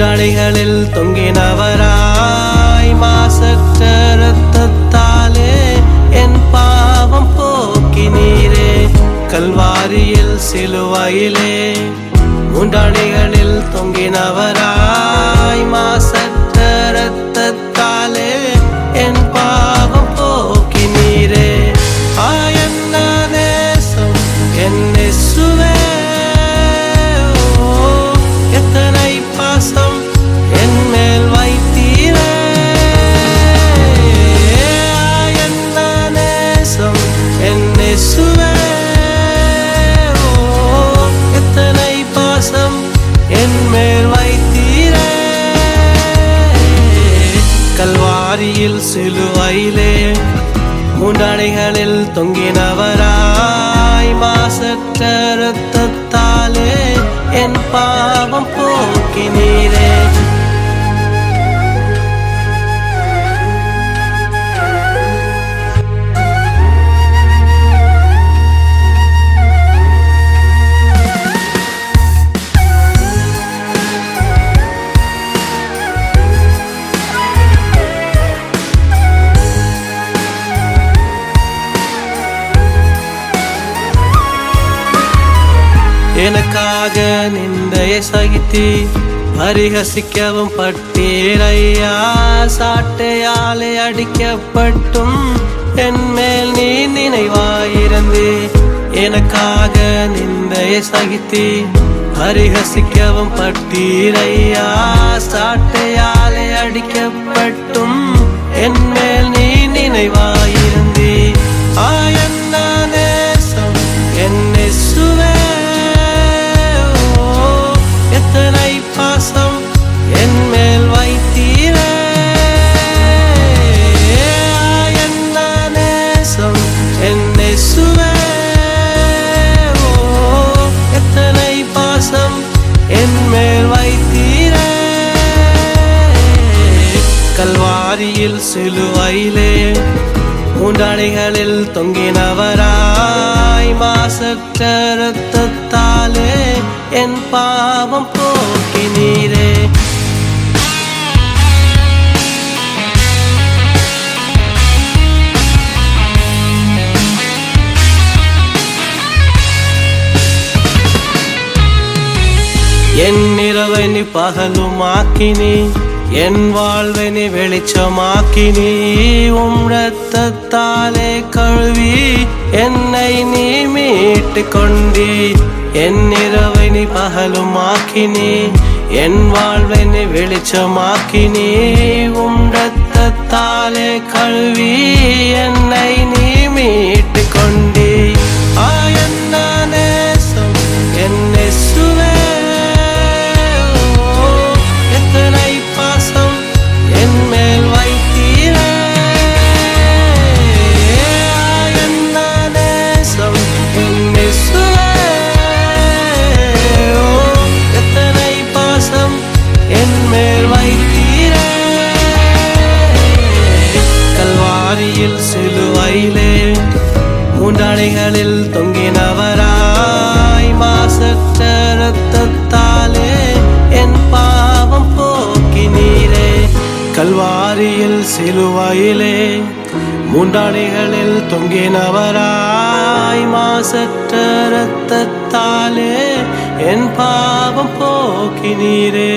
மூன்றாளிகளில் தொங்கினவராய் மாசற்ற இரத்தத்தாலே என் பாவம் போக்கினீரே கல்வாரியில் சிலுவையிலே மூன்றாளிகளில் தொங்கினவராய் மாசற்ற சிலுவையிலே மூன்றணைகளில் தொங்கினவராய் மாசற்ற ரத்தத்தாலே என் பாவம் போ எனக்காக நிந்தையை சகித்து பரிகசிக்கவும் பட்டீரையா சாட்டையாலே அடிக்கப்பட்டும் என் மேல் நீ நினைவாயிருந்து எனக்காக நிந்தையை சகித்து பரிகசிக்கவும் பட்டீரையா சாட்டையாலே அடிக்கப்பட்டும் என் மேல் நீ நினைவா கல்வாரியில் சிலுவையிலே மூன்றணைகளில் தொங்கினவராய் மாசற்ற இரத்தத்தாலே என் பாவம் போக்கினீரே என் இரவை நீ பகலும் ஆக்கினி என் வாழ்வினை வெளிச்சமாக்கி நீ வெளிச்சமாக்கினி உம் ரத்தத்தாலே கழுவி என்னை நீ மீட்டு கொண்டி என் இரவை நீ பகலும் பகலுமாக்கினி என் வாழ்வை நீ வெளிச்சமாக்கினி உம் ரத்தத்தாலே கழுவி என்னை நீ மீட்டு மூன்றணைகளில் தொங்கினவராய் மாசற்ற இரத்தத்தாலே என் பாவம் போக்கினீரே கல்வாரியில் சிலுவாயிலே மூன்றணைகளில் தொங்கினவராய் மாசற்ற இரத்தத்தாலே என் பாவம் போக்கினீரே